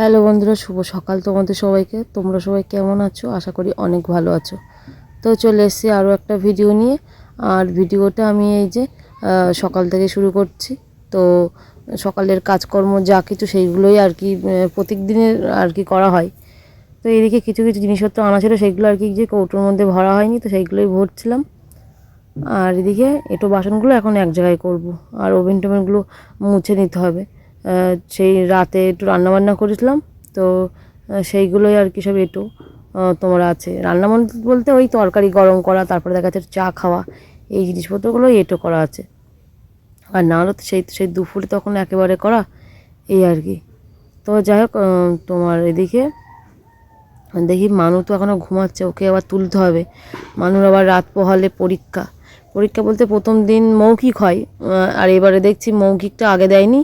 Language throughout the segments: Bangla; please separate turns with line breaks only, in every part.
হ্যালো বন্ধুরা, শুভ সকাল তোমাদের সবাইকে। তোমরা সবাই কেমন আছো? আশা করি অনেক ভালো আছো। তো চলে এসেছি আরও একটা ভিডিও নিয়ে। আর ভিডিওটা আমি এই যে সকাল থেকে শুরু করছি। তো সকালের কাজকর্ম যা কিছু সেইগুলোই আর কি প্রত্যেক দিনের আর কি করা হয়। তো এদিকে কিছু কিছু জিনিসপত্র আনা ছিল সেইগুলো আর কি যে কৌটোর মধ্যে ভরা হয়নি, তো সেইগুলোই ভরছিলাম। আর এদিকে এটো বাসনগুলো এখন এক জায়গায় করব। আর ওভেন টোভেনগুলো মুছে নিতে হবে। সেই রাতে একটু রান্নাবান্না করেছিলাম, তো সেইগুলোই আর কি সব একটু তোমার আছে। রান্না বল- বলতে ওই তরকারি গরম করা, তারপরে দেখা যাচ্ছে চা খাওয়া, এই জিনিসপত্রগুলোই এটো করা আছে। আর না হলে তো সেই সেই দুপুরে তখন একেবারে করা, এই আর কি। তো যাই হোক তোমার এদিকে, দেখি মানু তো এখনও ঘুমাচ্ছে, ওকে আবার তুলতে হবে। মানুর আবার রাত পোহালে পরীক্ষা। পরীক্ষা বলতে প্রথম দিন মৌখিক হয় আর এবারে দেখছি মৌখিকটা আগে দেয়নি,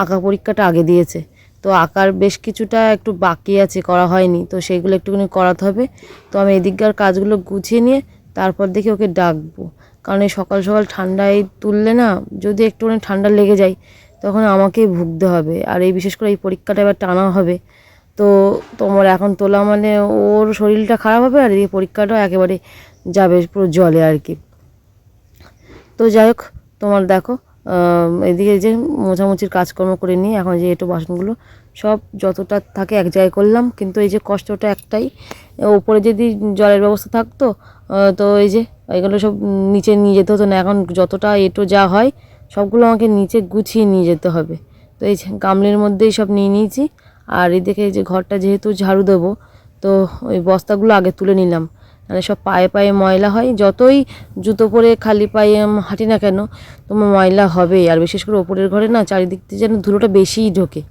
আঁকা পরীক্ষাটা আগে দিয়েছে। তো আঁকার বেশ কিছুটা একটু বাকি আছে, করা হয়নি, তো সেইগুলো একটুখানি করাতে হবে। তো আমি এদিককার কাজগুলো গুছিয়ে নিয়ে তারপর দেখি ওকে ডাকবো। কারণ এই সকাল সকাল ঠান্ডায় তুললে না, যদি একটুখানি ঠান্ডা লেগে যায়, তখন আমাকেই ভুগতে হবে। আর এই বিশেষ করে এই পরীক্ষাটা এবার টানা হবে। তো তোমার এখন তোলা মানে ওর শরীরটা খারাপ হবে, আর এই পরীক্ষাটাও একেবারে যাবে পুরো জলে আর কি। তো যাই হোক, তোমার দেখো এদিকে যে মোছামুছির কাজকর্ম করে নিয়ে এখন যে একটু বাসনগুলো, সব যতটা থাকে এক জায়গায় করলাম। কিন্তু এই যে কষ্টটা একটাই, ওপরে যদি জলের ব্যবস্থা থাকতো তো এই যে এগুলো সব নিচে নিয়ে যেতে হতো না। এখন যতটা এটো যা হয়, সবগুলো আমাকে নিচে গুছিয়ে নিয়ে যেতে হবে। তো এই গামলির মধ্যেই সব নিয়ে নিয়েছি। আর এদিকে যে ঘরটা যেহেতু ঝাড়ু দেবো, তো ওই বস্তাগুলো আগে তুলে নিলাম। মানে সব পায়ে পায়ে ময়লা হয়। যতই জুতো পরে খালি পায়ে হাঁটি না কেন, তোমার ময়লা হবেই। আর বিশেষ করে ওপরের ঘরে না চারিদিক থেকে যেন ধুলোটা বেশিই ঢোকে।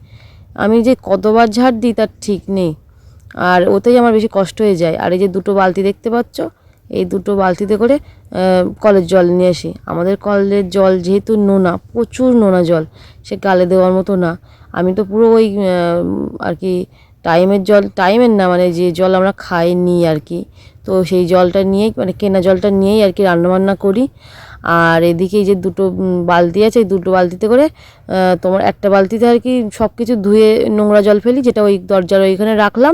আমি যে কতবার ঝাড় দিই তার ঠিক নেই। আর ওতেই আমার বেশি কষ্ট হয়ে যায়। আর এই যে দুটো বালতি দেখতে পাচ্ছ, এই দুটো বালতিতে করে কলের জল নিয়ে আসি। আমাদের কলের জল যেহেতু নোনা, প্রচুর নোনা জল, সে গালে দেওয়ার মতো না। আমি তো পুরো ওই আর কি টাইমের জল, টাইমের না মানে যে জল আমরা খাই, নিই আর কি। তো সেই জলটা নিয়েই মানে কেনা জলটা নিয়েই আর কি রান্নাবান্না করি। আর এদিকে যে দুটো বালতি আছে, এই দুটো বালতিতে করে তোমার একটা বালতিতে আর কি সব কিছু ধুয়ে নোংরা জল ফেলি, যেটা ওই দরজার ওইখানে রাখলাম।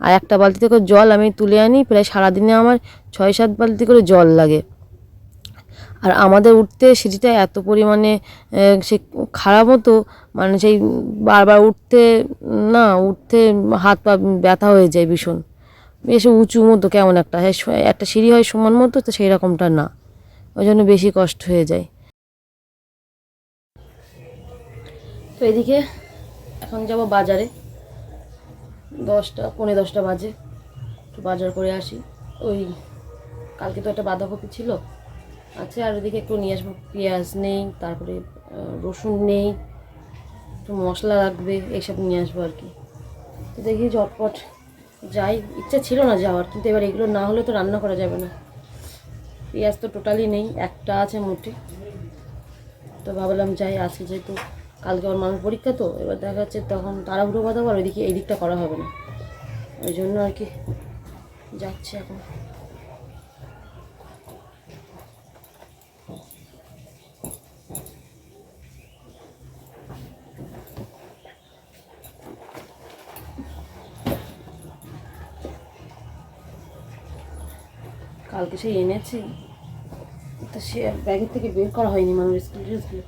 আর একটা বালতিতে করে জল আমি তুলে আনি, প্রায় সারাদিনে আমার ছয় সাত বালতি করে জল লাগে। আর আমাদের উঠতে সিঁড়িটা এত পরিমাণে সে খারাপ হতো মানে সেই বারবার উঠতে, না, উঠতে হাত পা ব্যথা হয়ে যায় ভীষণ। বেশ উঁচু মতো কেমন একটা হ্যাঁ একটা সিঁড়ি হয় সমান মতো, তো সেই রকমটা না। ওই জন্য বেশি কষ্ট হয়ে যায়। তো এদিকে এখন যাব বাজারে। দশটা, পৌনে দশটা বাজে। একটু বাজার করে আসি। ওই, কালকে তো একটা বাঁধাকপি ছিল। আছে, আর ওদিকে একটু নিয়ে আসব, পেঁয়াজ নেই, তারপরে রসুন নেই, একটু মশলা লাগবে, এইসব নিয়ে আসব আর কি। তো দেখি ঝটপট যাই। ইচ্ছা ছিল না যাওয়ার, কিন্তু এবার এগুলো না হলে তো রান্না করা যাবে না। পেঁয়াজ তো টোটালি নেই, একটা আছে মোটে। তো ভাবলাম যাই আসি যেহেতু কালকে আমার মানুষ পরীক্ষা তো, এবার দেখা যাচ্ছে তখন তাড়াহুড়ো কথা আর ওইদিকে এই দিকটা করা হবে না। ওই জন্য আর কি যাচ্ছি এখন। কালকে সে এনেছি। তা সে ব্যাগের থেকে বের করা হয়নি মানুষ স্কুল ড্রেসগুলো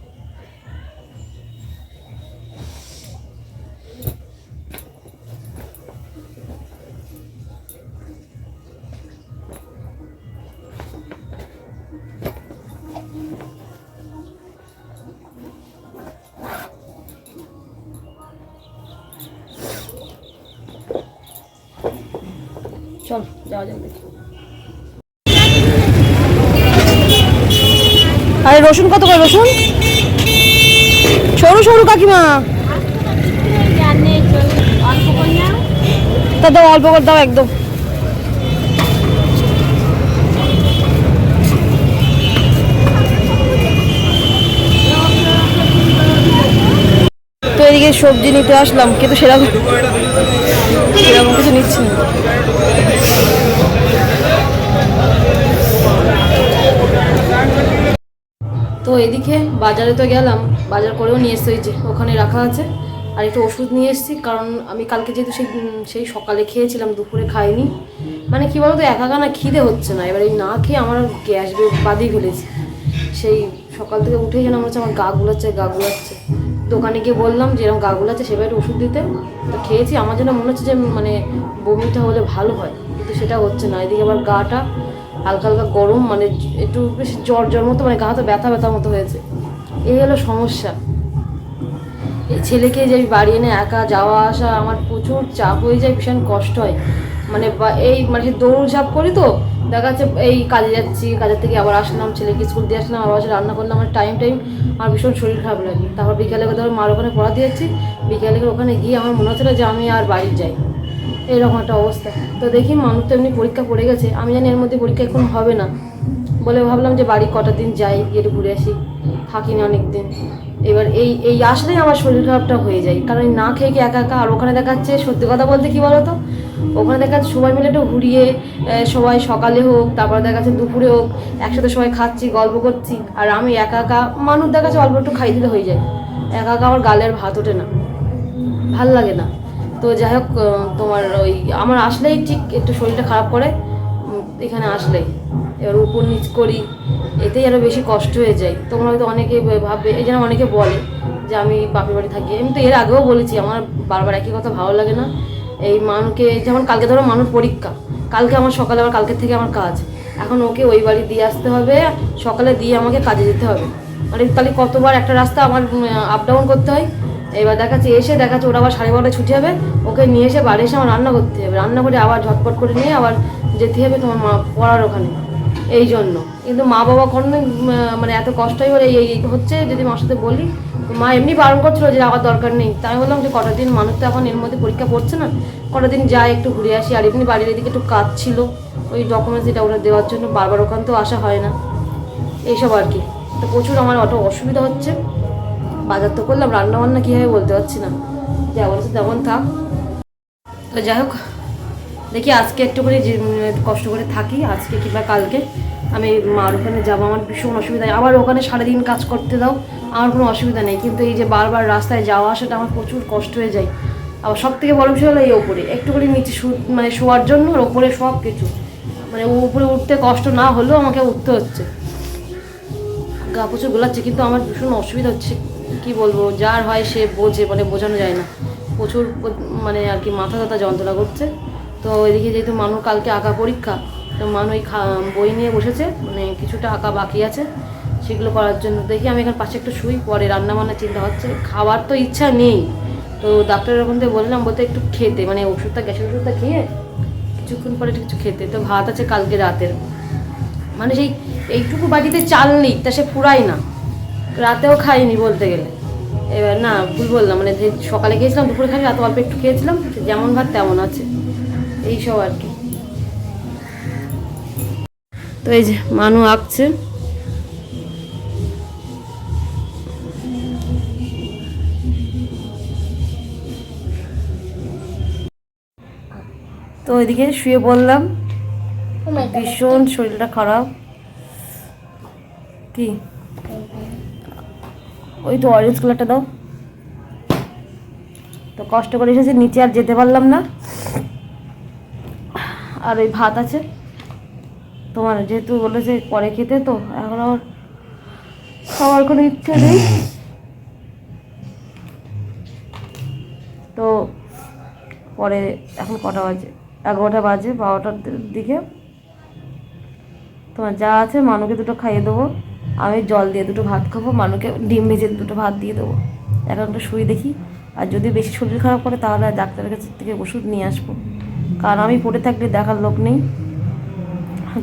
চল, যাওয়া যাবে আরে রসুন কত করে রসুন? সরু সরু কাকিমা। তা দাও, অল্প করে দাও একদম। তো এদিকে সবজি নিতে আসলাম, কিন্তু সেরকম সেরকম কিছু নিচ্ছি না। এদিকে বাজারে তো গেলাম, বাজার করেও নিয়ে এসে যে, ওখানে রাখা আছে। আর একটু ওষুধ নিয়ে এসেছি, কারণ আমি কালকে যেহেতু সেই সেই সকালে খেয়েছিলাম, দুপুরে খাইনি। মানে কী বলতো একা না খিদে হচ্ছে না। এবার এই না খেয়ে আমার গ্যাস বাদিয়ে ফেলেছি। সেই সকাল থেকে উঠেই যেন মনে হচ্ছে আমার গা গুলাচ্ছে গা গুলাচ্ছে। দোকানে গিয়ে বললাম যে এরকম গা গুলাচ্ছে একটু ওষুধ দিতে। তো খেয়েছি, আমার জন্য মনে হচ্ছে যে মানে বমিটা হলে ভালো হয়, কিন্তু সেটা হচ্ছে না। এদিকে আবার গাটা হালকা হালকা গরম মানে একটু বেশ জ্বর জ্বর মতো মানে গা ব্যথা ব্যথা মতো হয়েছে। এই হলো সমস্যা। এই ছেলেকে যে বাড়ি এনে একা যাওয়া আসা, আমার প্রচুর চাপ হয়ে যায়, ভীষণ কষ্ট হয়। মানে এই মানে সে দৌড় ঝাঁপ করি তো, দেখা যাচ্ছে এই কাজে যাচ্ছি, কাজের থেকে আবার আসলাম, ছেলেকে স্কুল দিয়ে আসলাম, আবার রান্না করলাম আমার টাইম টাইম আমার ভীষণ শরীর খারাপ লাগে। তারপর বিকালে ধরো মার ওখানে পড়া দিয়েছি, বিকালে ওখানে গিয়ে আমার মনে হচ্ছিল যে আমি আর বাড়ি যাই। এরকম একটা অবস্থা। তো দেখি মানুষ তো এমনি পরীক্ষা পড়ে গেছে, আমি জানি এর মধ্যে পরীক্ষা এখন হবে না। বলে ভাবলাম যে বাড়ি কটা দিন যাই, গিয়ে ঘুরে আসি থাকি না অনেক দিন এবার এই এই আসলেই আমার শরীর খারাপটা হয়ে যায়। কারণ না খেয়ে কি একা একা আর ওখানে দেখাচ্ছে? সত্যি কথা বলতে কি বলতো? ওখানে দেখা যাচ্ছে সবাই মিলে একটু ঘুরিয়ে সবাই সকালে হোক, তারপর দেখা যাচ্ছে দুপুরে হোক, একসাথে সবাই খাচ্ছি, গল্প করছি। আর আমি একা একা, মানুষ দেখা যাচ্ছে অল্প একটু খাই দিলে হয়ে যায়। একা একা আমার গালের ভাত ওঠে না। ভালো লাগে না। তো যাই হোক তোমার ওই, আমার আসলেই ঠিক একটু শরীরটা খারাপ করে এখানে আসলেই। এবার উপর নিচ করি, এতেই আরও বেশি কষ্ট হয়ে যায়। তোমরা হয়তো অনেকে ভাববে এই যেন অনেকে বলে যে আমি বাপের বাড়ি থাকি। আমি তো এর আগেও বলেছি, আমার বারবার একই কথা ভালো লাগে না। এই মানুষকে যেমন কালকে ধরো মানুষ পরীক্ষা, কালকে আমার সকালে, আবার কালকের থেকে আমার কাজ। এখন ওকে ওই বাড়ি দিয়ে আসতে হবে, সকালে দিয়ে আমাকে কাজে যেতে হবে। মানে তাহলে কতবার একটা রাস্তা আমার আপ ডাউন করতে হয় এবার দেখাচ্ছে, এসে দেখাচ্ছে ওরা আবার সাড়ে বারোটায় ছুটি হবে। ওকে নিয়ে এসে বাড়ি এসে আমার রান্না করতে হবে। রান্না করে আবার ঝটপট করে নিয়ে আবার যেতে হবে তোমার মা পড়ার ওখানে। এই জন্য। কিন্তু মা বাবা কোনো মানে এত কষ্টই হলে এই হচ্ছে যদি মার সাথে বলি মা এমনি বারণ করছিল যে আবার দরকার নেই। তাই বললাম যে কটা দিন মানুষ তো এখন এর মধ্যে পরীক্ষা পড়ছে না, কটা দিন যাই একটু ঘুরে আসি। আর এমনি বাড়ির এদিকে একটু কাজ ছিল, ওই ডকুমেন্টস এটা ওরা দেওয়ার জন্য বারবার ওখান তো আসা হয় না। এইসব আর কি। তো প্রচুর আমার অত অসুবিধা হচ্ছে। বাজার তো করলাম রান্না বান্না কীভাবে বলতে পারছি না। যেমন আছে তেমন থাক। তো যাই হোক, দেখি আজকে একটু করে কষ্ট করে থাকি, আজকে কিংবা কালকে। আমি মার ওখানে যাব, আমার ভীষণ অসুবিধা হয় আবার ওখানে সারাদিন কাজ করতে দাও, আমার কোনো অসুবিধা নেই। কিন্তু এই যে বারবার রাস্তায় যাওয়া আসাটা আমার প্রচুর কষ্ট হয়ে যায়। আবার সব থেকে বড় বিষয় হলো এই ওপরে। একটু করে নিচে মানে শোয়ার জন্য ওপরে সব কিছু মানে উপরে উঠতে কষ্ট না হলেও আমাকে উঠতে হচ্ছে। গা গোলাচ্ছে, কিন্তু আমার ভীষণ অসুবিধা হচ্ছে। কি বলব? যার হয় সে বোঝে মানে বোঝানো যায় না। প্রচুর মানে আর কি মাথা ব্যথা, যন্ত্রণা করছে। তো এদিকে যেহেতু মানুষ কালকে আঁকা পরীক্ষা, তো মানুষ ওই বই নিয়ে বসেছে মানে কিছুটা আঁকা বাকি আছে। সেগুলো করার জন্য দেখি, আমি এখানে পাশে একটু শুই, পরে রান্না বান্নার চিন্তা হচ্ছে খাওয়ার তো ইচ্ছা নেই। তো ডাক্তারের ওখান থেকে বললাম, বলতে একটু খেতে মানে ওষুধটা, গ্যাসের ওষুধটা খেয়ে, কিছুক্ষণ পরে একটু কিছু খেতে। তো ভাত আছে কালকে রাতের। মানে সেই এইটুকু বাড়িতে চাল নেই, তা সে পুরাই না। রাতেও খাইনি বলতে গেলে। এবার না, ভুল বললাম মানে যে সকালে খেয়েছিলাম, দুপুরে খাই রাতে অল্প একটু খেয়েছিলাম, যেমন ভাত তেমন আছে। এইসব আর কি। তো এই যে মানু আঁকছে। তো ওইদিকে শুয়ে বললাম ভীষণ শরীরটা খারাপ। কি? ওই তো অরেঞ্জ কালারটা দাও। তো কষ্ট করে এসেছি, নিচে আর যেতে পারলাম না। আর ওই ভাত আছে। তোমার যেহেতু বলেছে পরে খেতে, তো এখন আমার খাওয়ার কোনো ইচ্ছা নেই। তো পরে এখন কটা বাজে? এগারোটা বাজে, বারোটার দিকে। তোমার যা আছে মানুকে দুটো খাইয়ে দেবো। আমি জল দিয়ে দুটো ভাত খাব, মানুকে ডিম ভেজে দুটো ভাত দিয়ে দেবো। এখন একটু শুয়ে দেখি। আর যদি বেশি শরীর খারাপ করে, তাহলে ডাক্তারের কাছ থেকে ওষুধ নিয়ে আসব। কারণ আমি পড়ে থাকলে দেখার লোক নেই।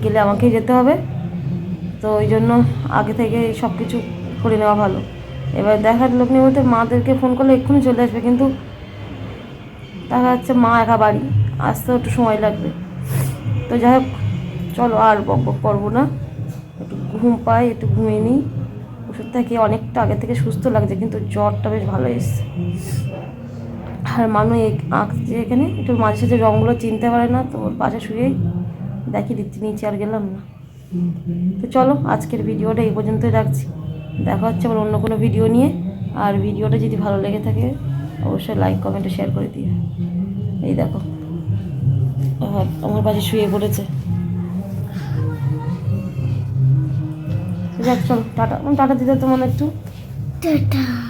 গেলে আমাকেই যেতে হবে। তো ওই জন্য আগে থেকে সব কিছু করে নেওয়া ভালো। এবার দেখার লোক নেই বলতে মাদেরকে ফোন করলে এক্ষুনি চলে আসবে। কিন্তু দেখা যাচ্ছে মা একা বাড়ি। আসতেও একটু সময় লাগবে। তো যাই হোক চলো আর বক বক করব না। একটু ঘুম পাই একটু ঘুমিয়ে নিই। ওষুধ খেয়ে অনেকটা আগে থেকে সুস্থ লাগছে, কিন্তু জ্বরটা বেশ ভালো এসছে। আর মানুষ আঁকছে এখানে, একটু মাঝে সাঝে রঙগুলো চিনতে পারে না, তো ওর পাশে শুয়েই দেখিয়ে দিচ্ছি, নিচে আর গেলাম না। তো চলো, আজকের ভিডিওটা এই পর্যন্তই রাখছি। দেখা হচ্ছে আবার অন্য কোনো ভিডিও নিয়ে। আর ভিডিওটা যদি ভালো লেগে থাকে, অবশ্যই লাইক, কমেন্ট, শেয়ার করে দিও। এই দেখো, আমার পাশে শুয়ে পড়েছে। যাক চল টাটা। টাটা দিতে তোমার একটু।
টাটা।